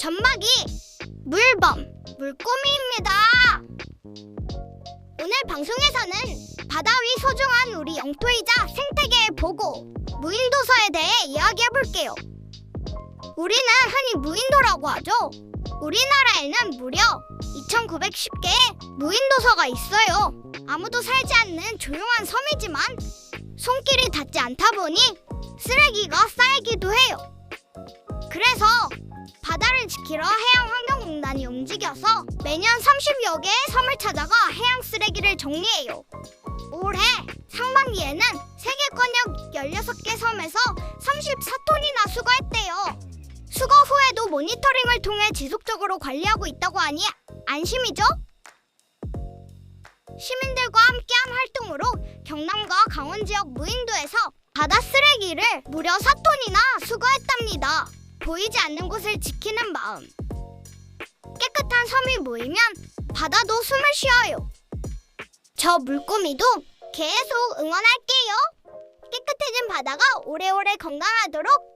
점막이 물범 물고미입니다. 오늘 방송에서는 바다 위 소중한 우리 영토이자 생태계의 보고 무인도서에 대해 이야기해 볼게요. 우리는 흔히 무인도라고 하죠. 우리나라에는 무려 2,910개의 무인도서가 있어요. 아무도 살지 않는 조용한 섬이지만 손길이 닿지 않다 보니 쓰레기가 쌓이기도 해요. 그래서 지키러 해양환경공단이 움직여서 매년 30여 개의 섬을 찾아가 해양 쓰레기를 정리해요. 올해 상반기에는 세계권역 16개 섬에서 34톤이나 수거했대요. 수거 후에도 모니터링을 통해 지속적으로 관리하고 있다고 하니 안심이죠? 시민들과 함께한 활동으로 경남과 강원 지역 무인도에서 바다 쓰레기를 무려 4톤이나 수거했답니다. 보이지 않는 곳을 지키는 마음. 깨끗한 섬이 모이면 바다도 숨을 쉬어요. 저 물고미도 계속 응원할게요. 깨끗해진 바다가 오래오래 건강하도록.